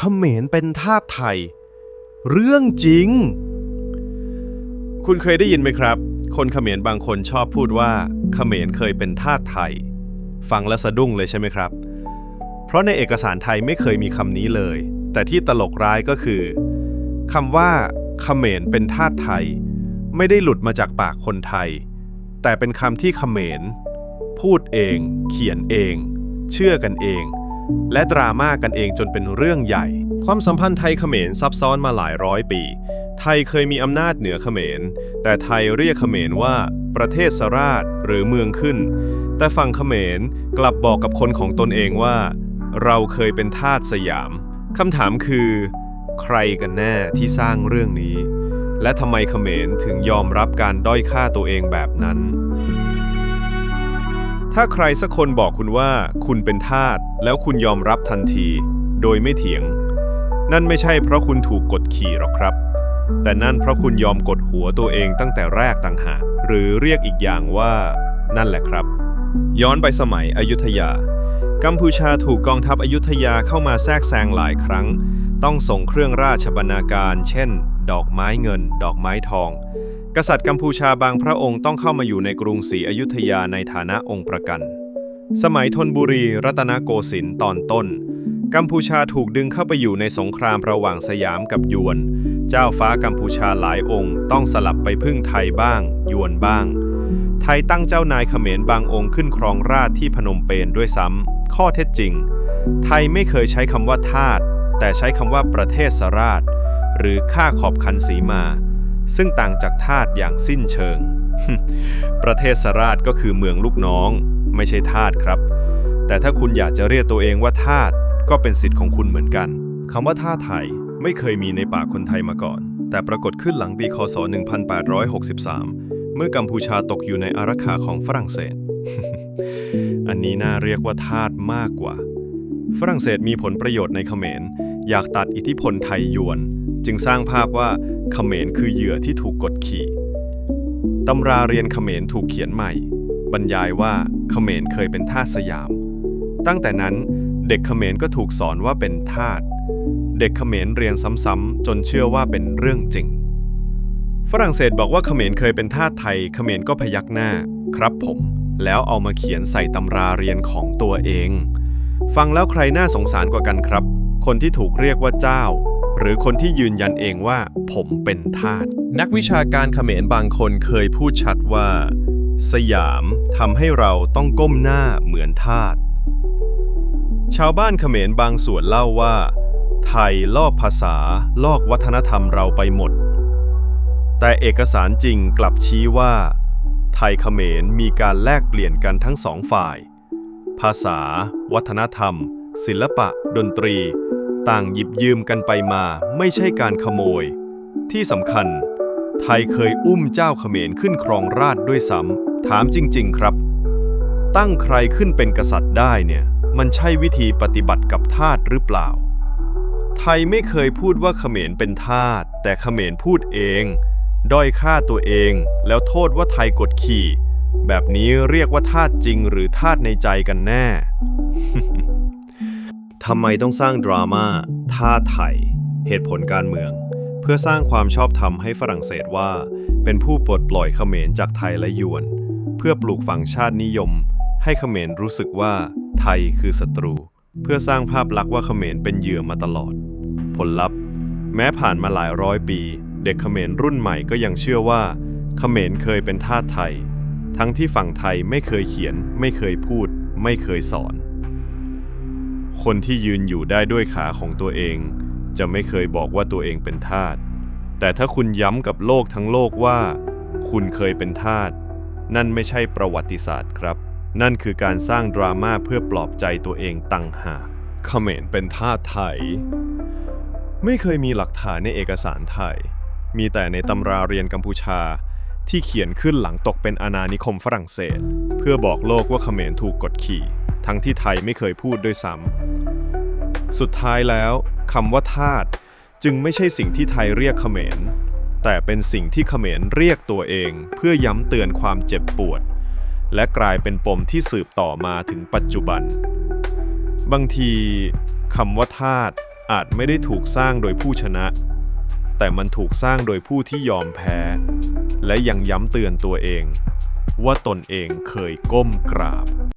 เขมรเป็นทาสไทย เรื่องจริง คุณเคยได้ยินไหมครับ คนเขมรบางคนชอบพูดว่าเขมรเคยเป็นทาสไทย ฟังแล้วสะดุ้งเลยใช่ไหมครับ เพราะในเอกสารไทยไม่เคยมีคำนี้เลย แต่ที่ตลกร้ายก็คือคำว่าเขมรเป็นทาสไทย ไม่ได้หลุดมาจากปากคนไทย แต่เป็นคำที่เขมรพูดเอง เขียนเอง เชื่อกันเอง และดราม่ากันเองจนเป็นเรื่องใหญ่ ความสัมพันธ์ไทยเขมรซับซ้อนมาหลายร้อยปี ไทยเคยมีอำนาจเหนือเขมร แต่ไทยเรียกเขมรว่า ประเทศสราชหรือเมืองขึ้น แต่ฝั่งเขมรกลับบอกกับคนของตนเองว่า เราเคยเป็นทาสสยามคำถามคือ ใครกันแน่ที่สร้างเรื่องนี้ และทำไมเขมรถึงยอมรับการด้อยค่าตัวเองแบบนั้น ถ้าใครสักคนบอกคุณว่าคุณเป็นทาสแล้วคุณยอมรับทันที โดยไม่เถียง นั่นไม่ใช่เพราะคุณถูกกดขี่หรอกครับ แต่นั่นเพราะคุณยอมกดหัวตัวเองตั้งแต่แรกต่างหากหรือเรียกอีกอย่างว่า นั่นแหละครับ ย้อนไปสมัยอยุธยา กัมพูชาถูกกองทัพอยุธยาเข้ามาแทรกแซงหลายครั้ง ต้องส่งเครื่องราชบรรณาการ เช่น ดอกไม้เงิน ดอกไม้ทอง กษัตริย์กัมพูชาบางพระองค์ต้องเข้ามาอยู่ในกรุงศรีอยุธยาในฐานะองค์ประกัน สมัยธนบุรีรัตนโกสินทร์ตอนต้น กัมพูชาถูกดึงเข้าไปอยู่ในสงครามระหว่างสยามกับยวน เจ้าฟ้ากัมพูชาหลายองค์ ต้องสลับไปพึ่งไทยบ้าง ยวนบ้าง ไทยตั้งเจ้านายเขมรบางองค์ขึ้นครองราชที่พนมเปญด้วยซ้ำข้อเท็จจริง ไทยไม่เคยใช้คำว่าทาสแต่ใช้คำว่าประเทศสราช หรือข้าขอบคันสีมา ซึ่งต่างจากทาสอย่างสิ้นเชิง ประเทศสราชก็คือเมืองลูกน้อง ไม่ใช่ทาสครับ แต่ถ้าคุณอยากจะเรียกตัวเองว่าทาสก็เป็นสิทธิ์ของคุณเหมือนกันคำว่าทาสไทยไม่เคยมีในปากคนไทยมาก่อน แต่ปรากฏขึ้นหลังปีคศ 1863 เมื่อกัมพูชาตกอยู่ในอารักขาของฝรั่งเศส อันนี้น่าเรียกว่าทาสมากกว่า ฝรั่งเศสมีผลประโยชน์ในเขมร อยากตัดอิทธิพลไทยยวน จึงสร้างภาพว่าเขมรคือเหยื่อที่ถูกกดขี่ตำราเรียนเขมรถูกเขียนใหม่ บรรยายว่าเขมรเคยเป็นทาสสยาม ตั้งแต่นั้นเด็กเขมรก็ถูกสอนว่าเป็นทาสเด็กเขมรเรียนซ้ำๆจนเชื่อว่าเป็นเรื่องจริง ฝรั่งเศสบอกว่าเขมรเคยเป็นทาสไทยเขมรก็พยักหน้า ครับผม แล้วเอามาเขียนใส่ตำราเรียนของตัวเอง ฟังแล้วใครน่าสงสารกว่ากันครับ คนที่ถูกเรียกว่าเจ้า หรือคนที่ยืนยันเองว่าผมเป็นทาส นักวิชาการเขมรบางคนเคยพูดชัดว่า สยามทำให้เราต้องก้มหน้าเหมือนทาส ชาวบ้านเขมรบางส่วนเล่าว่า ไทยลอกภาษาลอกวัฒนธรรมเราไปหมด แต่เอกสารจริงกลับชี้ว่า ไทยเขมรมีการแลกเปลี่ยนกันทั้งสองฝ่าย ภาษา วัฒนธรรม ศิลปะ ดนตรี ต่างหยิบยืมกันไปมาไม่ใช่การขโมย ที่สำคัญ ไทยเคยอุ้มเจ้าเขมรขึ้นครองราชด้วยซ้ำถามจริง ๆ ครับ ตั้งใครขึ้นเป็นกษัตริย์ได้เนี่ย มันใช่วิธีปฏิบัติกับทาสหรือเปล่า ไทยไม่เคยพูดว่าเขมรเป็นทาสแต่เขมรพูดเองด้อยค่าตัวเอง แล้วโทษว่าไทยกดขี่ แบบนี้เรียกว่าทาสจริงหรือทาสในใจกันแน่ ทำไมต้องสร้างดราม่าท่าไทย เหตุผลการเมือง เพื่อสร้างความชอบธรรมให้ฝรั่งเศสว่า เป็นผู้ปลดปล่อยเขมรจากไทยและยวน เพื่อปลูกฝังชาตินิยม ให้เขมรรู้สึกว่าไทยคือศัตรู เพื่อสร้างภาพลักษณ์ว่าเขมรเป็นเหยื่อมาตลอด ผลลัพธ์ แม้ผ่านมาหลายร้อยปี เด็กเขมรรุ่นใหม่ก็ยังเชื่อว่า เขมรเคยเป็นทาสไทย ทั้งที่ฝั่งไทยไม่เคยเขียน ไม่เคยพูด ไม่เคยสอน คนที่ยืนอยู่ได้ด้วยขาของตัวเอง จะไม่เคยบอกว่าตัวเองเป็นทาส แต่ถ้าคุณย้ำกับโลกทั้งโลกว่า คุณเคยเป็นทาส นั่นไม่ใช่ประวัติศาสตร์ครับ นั่นคือการสร้างดราม่าเพื่อปลอบใจตัวเองตังหากเขมรเป็นทาสไทย ไม่เคยมีหลักฐานในเอกสารไทย มีแต่ในตำราเรียนกัมพูชาที่เขียนขึ้นหลังตกเป็นอาณานิคมฝรั่งเศส เพื่อบอกโลกว่าเขมรถูกกดขี่ ทั้งที่ไทยไม่เคยพูดด้วยซ้ำสุดท้ายแล้วคำว่าทาสจึงไม่ใช่สิ่งที่ไทยเรียกเขมร แต่เป็นสิ่งที่เขมรเรียกตัวเองเพื่อย้ำเตือนความเจ็บปวด และกลายเป็นปมที่สืบต่อมาถึงปัจจุบัน บางทีคำว่าทาสอาจไม่ได้ถูกสร้างโดยผู้ชนะ แต่มันถูกสร้างโดยผู้ที่ยอมแพ้ และยังย้ำเตือนตัวเอง ว่าตนเองเคยก้มกราบ